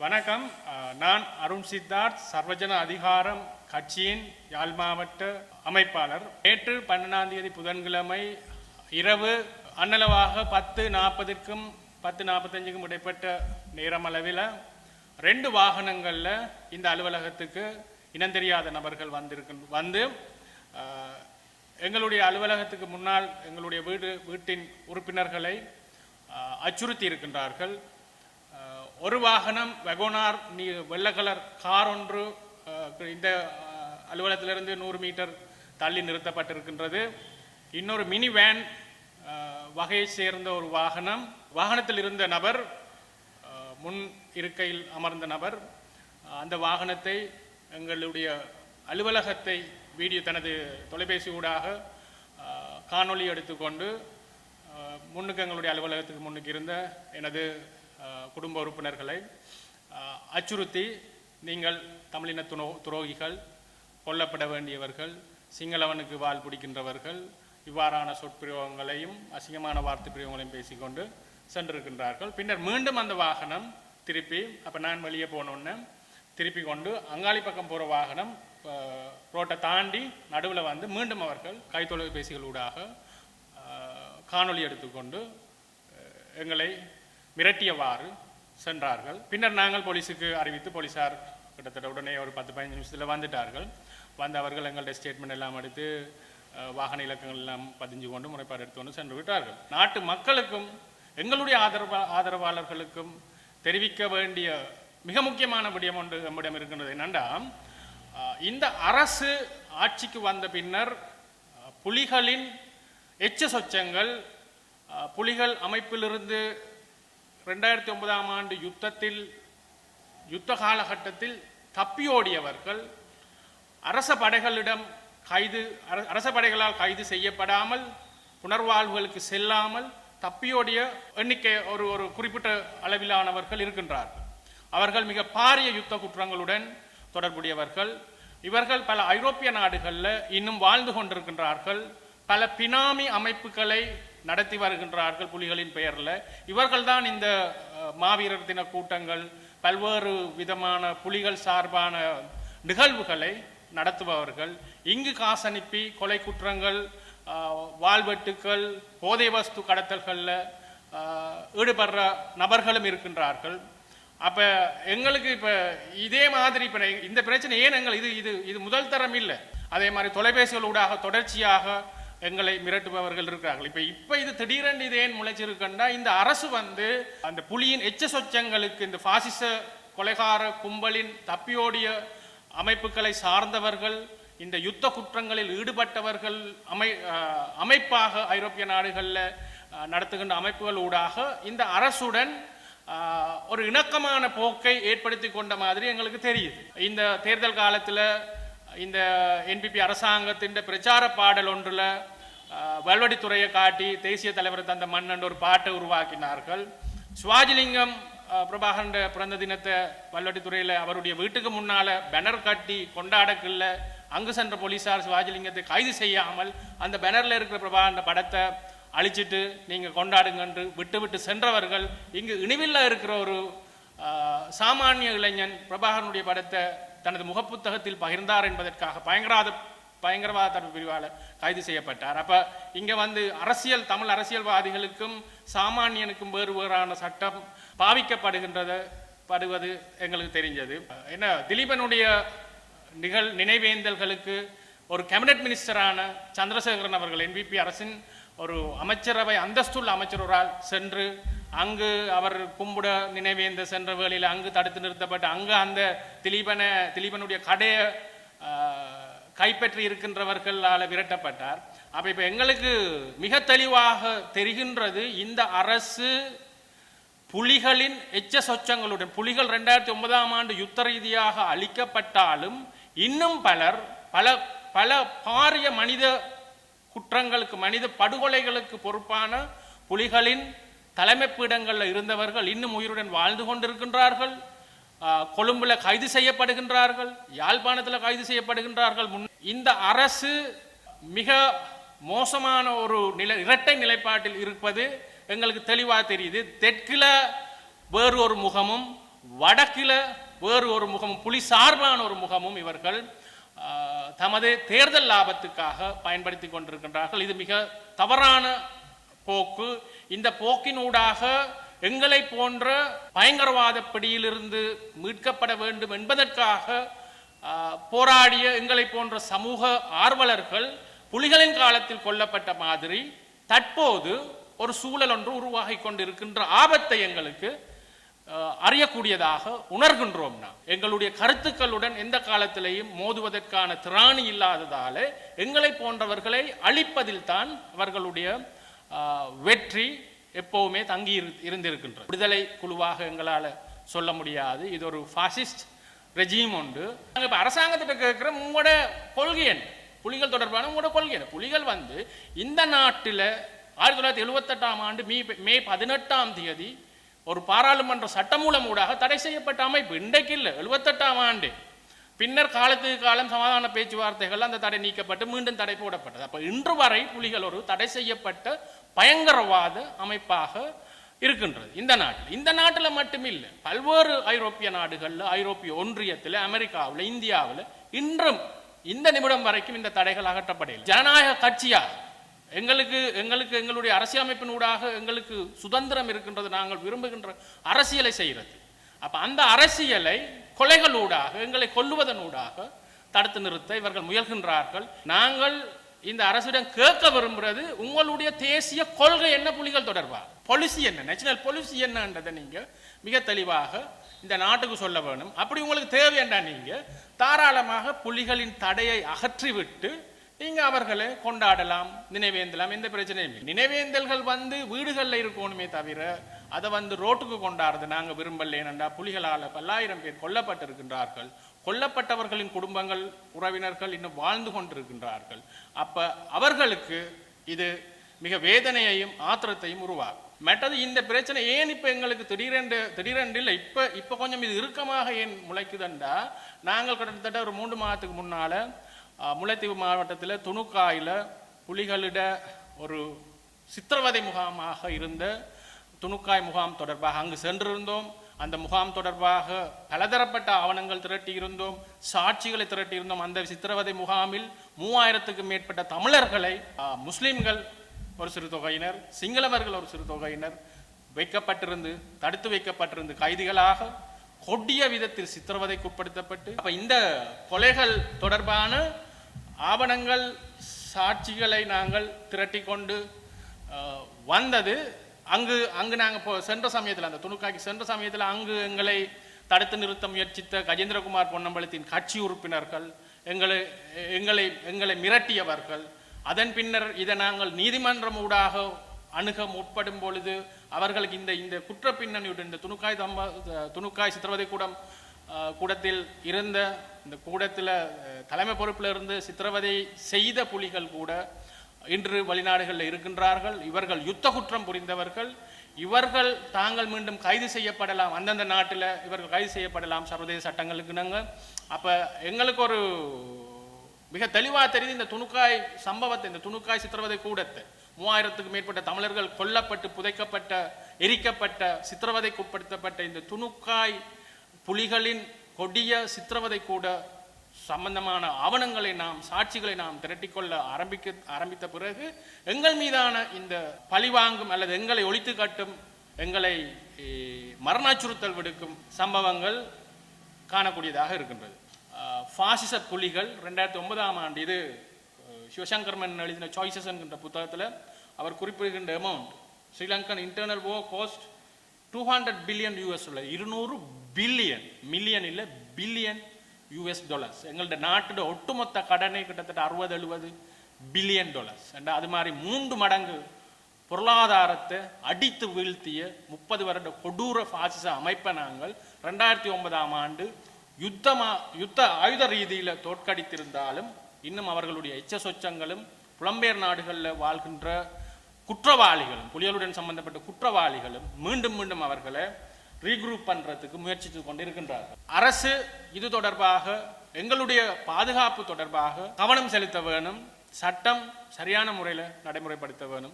வணக்கம். நான் அருண் சித்தார்த் சர்வஜன அதிகாரம் கட்சியின் யாழ் மாவட்ட அமைப்பாளர். நேற்று பன்னெண்டாம் தேதி புதன்கிழமை இரவு அன்னளவாக பத்து நாற்பதுக்கும் பத்து நாற்பத்தஞ்சுக்கும் இடைப்பட்ட நேரம் அளவில் ரெண்டு வாகனங்களில் இந்த அலுவலகத்துக்கு இனந்தெரியாத நபர்கள் வந்திருக்கு வந்து எங்களுடைய அலுவலகத்துக்கு முன்னால் எங்களுடைய வீடு வீட்டின் உறுப்பினர்களை அச்சுறுத்தி இருக்கின்றார்கள். ஒரு வாகனம் வெகோனார் நீ வெள்ளை கலர் கார் ஒன்று இந்த அலுவலகத்திலிருந்து நூறு மீட்டர் தள்ளி நிறுத்தப்பட்டிருக்கின்றது. இன்னொரு மினி வேன் வகையை சேர்ந்த ஒரு வாகனம். வாகனத்தில் இருந்த நபர் முன் இருக்கையில் அமர்ந்த நபர். அந்த வாகனத்தை எங்களுடைய அலுவலகத்தை வீடியோ தனது தொலைபேசி ஊடாக காணொளி எடுத்துக்கொண்டு முன்னுக்கு எங்களுடைய அலுவலகத்துக்கு முன்னுக்கு இருந்த எனது குடும்ப உறுப்பினர்களை அச்சுறுத்தி நீங்கள் தமிழின துணோ துரோகிகள் கொல்லப்பட வேண்டியவர்கள் சிங்களவனுக்கு வால் பிடிக்கின்றவர்கள் இவ்வாறான சொற்பிரயோகங்களையும் அசிங்கமான வார்த்தை பிரயோகங்களையும் பேசிக்கொண்டு சென்றிருக்கின்றார்கள். பின்னர் மீண்டும் அந்த வாகனம் திருப்பி அப்போ நான் வெளியே போனோன்னே திருப்பி கொண்டு அங்காளி பக்கம் போகிற வாகனம் ரோட்டை தாண்டி நடுவில் வந்து மீண்டும் அவர்கள் கைத்தொலைபேசிகளூடாக அஹ், காணொளி எடுத்துக்கொண்டு எங்களை மிரட்டியவாறு சென்றார்கள். பின்னர் நாங்கள் போலீஸுக்கு அறிவித்து போலீசார் கிட்டத்தட்ட உடனே ஒரு பத்து பதினஞ்சு நிமிஷத்தில் வந்துட்டார்கள். வந்து அவர்கள் எங்களுடைய ஸ்டேட்மெண்ட் எல்லாம் எடுத்து வாகன இலக்கங்கள் எல்லாம் பதிஞ்சு கொண்டு முறைப்பாடு எடுத்து கொண்டு சென்று விட்டார்கள். நாட்டு மக்களுக்கும் எங்களுடைய ஆதரவா ஆதரவாளர்களுக்கும் தெரிவிக்க வேண்டிய மிக முக்கியமான விடயம் ஒன்று நம்மிடம் இருக்கின்றது என்னென்னா இந்த அரசு ஆட்சிக்கு வந்த பின்னர் புலிகளின் எச்ச சொச்சங்கள் புலிகள் அமைப்பிலிருந்து ரெண்டாயிரத்தி ஒன்பதாம் ஆண்டு யுத்தத்தில் யுத்த காலகட்டத்தில் தப்பியோடியவர்கள் அரச படைகளிடம் கைது அரச படைகளால் கைது செய்யப்படாமல் புனர்வாழ்வுகளுக்கு செல்லாமல் தப்பியோடிய எண்ணிக்கை ஒரு ஒரு குறிப்பிட்ட அளவிலானவர்கள் இருக்கின்றார்கள். அவர்கள் மிக பாரிய யுத்த குற்றங்களுடன் தொடர்புடையவர்கள். இவர்கள் பல ஐரோப்பிய நாடுகளில் இன்னும் வாழ்ந்து கொண்டிருக்கின்றார்கள். பல பினாமி அமைப்புகளை நடத்தி வருகின்றார்கள் புலிகளின் பெயரில். இவர்கள்தான் இந்த மாவீரர் தின கூட்டங்கள் பல்வேறு விதமான புலிகள் சார்பான நிகழ்வுகளை நடத்துபவர்கள். இங்கு காசனுப்பி கொலை குற்றங்கள் வாழ்வெட்டுக்கள் வாள்வெட்டுக்கள் போதை வஸ்து கடத்தல்களில் ஈடுபடுற நபர்களும் இருக்கின்றார்கள். அப்போ எங்களுக்கு இப்போ இதே மாதிரி இப்போ இந்த பிரச்சனை ஏன் எங்கள் இது இது இது முதல் தரம் இல்லை. அதே மாதிரி தொலைபேசிகளூடாக தொடர்ச்சியாக எங்களை மிரட்டுபவர்கள் இருக்கிறார்கள். இப்போ இப்போ இது திடீரென்று இது ஏன் முளைச்சிருக்குன்னா இந்த அரசு வந்து அந்த புலியின் எச்ச சொச்சங்களுக்கு இந்த பாசிச கொலைகார கும்பலின் தப்பியோடிய அமைப்புகளை சார்ந்தவர்கள் இந்த யுத்த குற்றங்களில் ஈடுபட்டவர்கள் அமை அமைப்பாக ஐரோப்பிய நாடுகளில் நடத்துகின்ற அமைப்புகள் ஊடாக இந்த அரசுடன் ஒரு இணக்கமான போக்கை ஏற்படுத்தி கொண்ட மாதிரி எங்களுக்கு தெரியுது. இந்த தேர்தல் காலத்தில் இந்த என்பிபி அரசாங்கத்தின் பிரச்சார பாடல் ஒன்றில் வல்வடித்துறையை காட்டி தேசிய தலைவர் தந்த மன்னன் ஒரு பாட்டை உருவாக்கினார்கள். சுவாஜிலிங்கம் அஹ், பிரபாகரன் பிறந்த தினத்தை வல்வடித்துறையில் அவருடைய வீட்டுக்கு முன்னால பேனர் கட்டி கொண்டாடக்கில்ல அங்கு சென்ற போலீசார் சிவாஜிலிங்கத்தை கைது செய்யாமல் அந்த பேனரில் இருக்கிற பிரபாகரன் படத்தை அழிச்சிட்டு நீங்கள் கொண்டாடுங்கன்று விட்டு விட்டு சென்றவர்கள் இங்கு இனிவில்ல இருக்கிற ஒரு சாமானிய இளைஞன் பிரபாகரனுடைய படத்தை தனது முகப்புத்தகத்தில் பகிர்ந்தார் என்பதற்காக பயங்கரவாத பயங்கரவாத தடுப்பு பிரிவால் கைது செய்யப்பட்டார். அப்போ இங்கே வந்து அரசியல் தமிழ் அரசியல்வாதிகளுக்கும் சாமானியனுக்கும் வேறு வேறான சட்டம் பாவிக்கப்படுகின்றது படுவது எங்களுக்கு தெரிஞ்சது. என்ன திலீபனுடைய நிகழ் நினைவேந்தல்களுக்கு ஒரு கேபினட் மினிஸ்டரான சந்திரசேகரன் அவர்கள் என்பிபி அரசின் ஒரு அமைச்சரவை அந்தஸ்துள்ள அமைச்சரால் சென்று அங்கு அவர் கும்பிட நினைவேந்த சென்ற வேளையில் அங்கு தடுத்து நிறுத்தப்பட்டு அங்கு அந்த திலீபனை திலீபனுடைய கடையை கைப்பற்றி இருக்கின்றவர்களால் விரட்டப்பட்டார். அப்போ இப்போ எங்களுக்கு மிக தெளிவாக தெரிகின்றது இந்த அரசு புலிகளின் எச்ச சொச்சங்களுடன் புலிகள் ரெண்டாயிரத்தி ஒன்பதாம் ஆண்டு யுத்த ரீதியாக அளிக்கப்பட்டாலும் இன்னும் பலர் பல பல பாரிய மனித குற்றங்களுக்கு மனித படுகொலைகளுக்கு பொறுப்பான புலிகளின் தலைமை பீடங்களில் இருந்தவர்கள் இன்னும் உயிருடன் வாழ்ந்து கொண்டிருக்கின்றார்கள். ஆஹ், கொழும்புல கைது செய்யப்படுகின்றார்கள். யாழ்ப்பாணத்தில் கைது செய்யப்படுகின்றார்கள். முன் இந்த அரசு மிக மோசமான ஒரு நிலை இரட்டை நிலைப்பாட்டில் இருப்பது எங்களுக்கு தெளிவாக தெரியுது. தெற்கில் வேறு ஒரு முகமும் வடக்கில் வேறு ஒரு முகமும் புலி சார்பான ஒரு முகமும் இவர்கள் தமது தேர்தல் லாபத்துக்காக பயன்படுத்தி கொண்டிருக்கின்றார்கள். இது மிக தவறான போக்கு இந்த போக்கினூடாக எங்களை போன்ற பயங்கரவாத பிடியிலிருந்து மீட்கப்பட வேண்டும் என்பதற்காக போராடிய எங்களை போன்ற சமூக ஆர்வலர்கள் புலிகளின் காலத்தில் கொல்லப்பட்ட மாதிரி தற்போது ஒரு சூழல் ஒன்று உருவாகி கொண்டிருக்கின்ற ஆபத்தை எங்களுக்கு அறியக்கூடியதாக உணர்கின்றோம் நாம். எங்களுடைய கருத்துக்களுடன் எந்த காலத்திலேயும் மோதுவதற்கான திராணி இல்லாததாலே எங்களை போன்றவர்களை அழிப்பதில் தான் அவர்களுடைய வெற்றி எப்போவுமே தங்கி இரு- இருந்திருக்கின்றது. விடுதலை குழுவாக எங்களால் சொல்ல முடியாது. இது ஒரு ஃபாசிஸ்ட் ரெஜீம் உண்டு. நாங்கள் இப்போ அரசாங்கத்திட்ட கேட்குற உங்களோட கொள்கை என்ன? புலிகள் தொடர்பான உங்களோட கொள்கை என்ன? புலிகள் வந்து இந்த நாட்டில் ஆயிரத்தி தொள்ளாயிரத்தி எழுபத்தெட்டாம் ஆண்டு மே மே பதினெட்டாம் தேதி ஒரு பாராளுமன்ற சட்டமூலம் ஊடாக தடை செய்யப்பட்ட அமைப்பு. இன்றைக்கு இல்லை. எழுபத்தெட்டாம் ஆண்டு. பின்னர் காலத்துக்கு காலம் சமாதான பேச்சுவார்த்தைகள் அந்த தடை நீக்கப்பட்டு மீண்டும் தடை போடப்பட்டது. அப்போ இன்று வரை புலிகள் ஒரு தடை செய்யப்பட்ட பயங்கரவாத அமைப்பாக இருக்கின்றது. இந்த நாட்டில். இந்த நாட்டில் மட்டுமில்லை பல்வேறு ஐரோப்பிய நாடுகளில் ஐரோப்பிய ஒன்றியத்தில் அமெரிக்காவில் இந்தியாவில் இன்றும் இந்த நிமிடம் வரைக்கும் இந்த தடைகள் அகற்றப்படையில் ஜனநாயக கட்சியாக எங்களுக்கு எங்களுக்கு எங்களுடைய அரசியலமைப்பினூடாக எங்களுக்கு சுதந்திரம் இருக்கின்றது நாங்கள் விரும்புகின்ற அரசியலை செய்கிறது. அப்போ அந்த அரசியலை கொலைகளூடாக எங்களை கொல்லுவதனூடாக தடுத்து நிறுத்த இவர்கள் முயல்கின்றார்கள். நாங்கள் இந்த அரசிடம் கேட்க விரும்புறது உங்களுடைய தேசிய கொள்கை என்ன புலிகள் தொடர்பா? பொலிசி என்ன? நேஷனல் பொலிசி என்னன்றதை நீங்கள் மிக தெளிவாக இந்த நாட்டுக்கு சொல்ல வேணும். அப்படி உங்களுக்கு தேவையண்டா நீங்கள் தாராளமாக புலிகளின் தடையை அகற்றிவிட்டு நீங்கள் அவர்களை கொண்டாடலாம் நினைவேந்தலாம். எந்த பிரச்சனையும் இல்லை. நினைவேந்தல்கள் வந்து வீடுகளில் இருக்கணுமே தவிர அதை வந்து ரோட்டுக்கு கொண்டாடுறது நாங்கள் விரும்பல. ஏனென்றா புலிகளால் பல்லாயிரம் பேர் கொல்லப்பட்டிருக்கின்றார்கள். கொல்லப்பட்டவர்களின் குடும்பங்கள் உறவினர்கள் இன்னும் வாழ்ந்து கொண்டிருக்கின்றார்கள். அப்போ அவர்களுக்கு இது மிக வேதனையையும் ஆத்திரத்தையும் உருவாகும் மற்றது இந்த பிரச்சனை ஏன் இப்போ எங்களுக்கு திடீரென்று திடீரென்று இல்லை? இப்போ இப்போ கொஞ்சம் இது இறுக்கமாக ஏன் முளைக்குதுண்டா? நாங்கள் கிட்டத்தட்ட ஒரு மூன்று மாதத்துக்கு முன்னால் முல்லைத்தீவு மாவட்டத்தில் துணுக்காயில் புலிகளிட ஒரு சித்திரவதை முகாமாக இருந்த துணுக்காய் முகாம் தொடர்பாக அங்கு சென்றிருந்தோம். அந்த முகாம் தொடர்பாக பலதரப்பட்ட ஆவணங்கள் திரட்டியிருந்தோம். சாட்சிகளை திரட்டியிருந்தோம். அந்த சித்திரவதை முகாமில் மூவாயிரத்துக்கும் மேற்பட்ட தமிழர்களை முஸ்லீம்கள் முஸ்லிம்கள் ஒரு சிறு தொகையினர் சிங்களவர்கள் ஒரு சிறு தொகையினர் வைக்கப்பட்டிருந்து தடுத்து வைக்கப்பட்டிருந்து கைதிகளாக கொடிய விதத்தில் சித்திரவதைக்கு உட்படுத்தப்பட்டு அப்போ இந்த கொலைகள் தொடர்பான ஆவணங்கள் சாட்சிகளை நாங்கள் திரட்டி கொண்டு வந்தது. அங்கு அங்கு நாங்கள் இப்போ சென்ற சமயத்தில் அந்த துணுக்காக்கி சென்ற சமயத்தில் அங்கு எங்களை தடுத்து நிறுத்த முயற்சித்த கஜேந்திரகுமார் பொன்னம்பலத்தின் கட்சி உறுப்பினர்கள் எங்களை எங்களை எங்களை மிரட்டியவர்கள் அதன் பின்னர் இதை நாங்கள் நீதிமன்றம் ஊடாக அணுக முற்படும் பொழுது அவர்களுக்கு இந்த இந்த குற்ற பின்னணியுடன் இந்த துணுக்காய் தம்ப துணுக்காய் சித்திரவதை கூடம் கூடத்தில் இருந்த இந்த கூடத்தில் தலைமை பொறுப்பில் இருந்து சித்திரவதை செய்த புலிகள் கூட இன்று வெளிநாடுகளில் இருக்கின்றார்கள். இவர்கள் யுத்த குற்றம் புரிந்தவர்கள். இவர்கள் தாங்கள் மீண்டும் கைது செய்யப்படலாம். அந்தந்த நாட்டில் இவர்கள் கைது செய்யப்படலாம். சர்வதேச சட்டங்களுக்கு நாங்கள் அப்போ எங்களுக்கு ஒரு மிக தெளிவாக தெரியுது இந்த துணுக்காய் சம்பவத்தை இந்த துணுக்காய் சித்திரவதை கூடத்தை. மூவாயிரத்துக்கு மேற்பட்ட தமிழர்கள் கொல்லப்பட்டு புதைக்கப்பட்ட எரிக்கப்பட்ட சித்திரவதைக்குட்படுத்தப்பட்ட இந்த துணுக்காய் புலிகளின் கொடிய சித்திரவதை கூட சம்பந்தமான ஆவணங்களை நாம் சாட்சிகளை நாம் திரட்டிக்கொள்ள ஆரம்பிக்க ஆரம்பித்த பிறகு எங்கள் மீதான இந்த பழிவாங்கும் அல்லது எங்களை ஒழித்து காட்டும் எங்களை மரணாச்சுறுத்தல் விடுக்கும் சம்பவங்கள் காணக்கூடியதாக இருக்கின்றது. ஃபாசிச புலிகள் ரெண்டாயிரத்தி ஒன்பதாம் ஆண்டு இது சிவசங்கர்மன் எழுதின சாய்ஸஸ் என்கின்ற புத்தகத்தில் அவர் குறிப்பிடுகின்ற amount Sri Lankan internal oh cost two hundred billion US உள்ள இருநூறு பில்லியன் மில்லியன் இல்லை பில்லியன் யூஎஸ் டாலர்ஸ் எங்கள்ட நாட்டோட ஒட்டுமொத்த கடனை கிட்டத்தட்ட அறுபது எழுபது பில்லியன் டாலர்ஸ் அது மாதிரி மூன்று மடங்கு பொருளாதாரத்தை அடித்து வீழ்த்திய முப்பது வருட கொடூர பாசிச அமைப்பை நாங்கள் ரெண்டாயிரத்தி ஒன்பதாம் ஆண்டு யுத்தமா யுத்த ஆயுத ரீதியில தோற்கடித்திருந்தாலும் இன்னும் அவர்களுடைய எச்ச சொச்சங்களும் புலம்பெயர் நாடுகளில் வாழ்கின்ற குற்றவாளிகளும் புலிகளுடன் சம்பந்தப்பட்ட குற்றவாளிகளும் மீண்டும் மீண்டும் அவர்களை ரீக்ரூப் பண்றதுக்கு முயற்சித்து கொண்டிருக்கின்றார்கள். அரசு இது தொடர்பாக எங்களுடைய பாதுகாப்பு தொடர்பாக கவனம் செலுத்த வேணும் சட்டம் சரியான முறையில் நடைமுறைப்படுத்த வேணும்.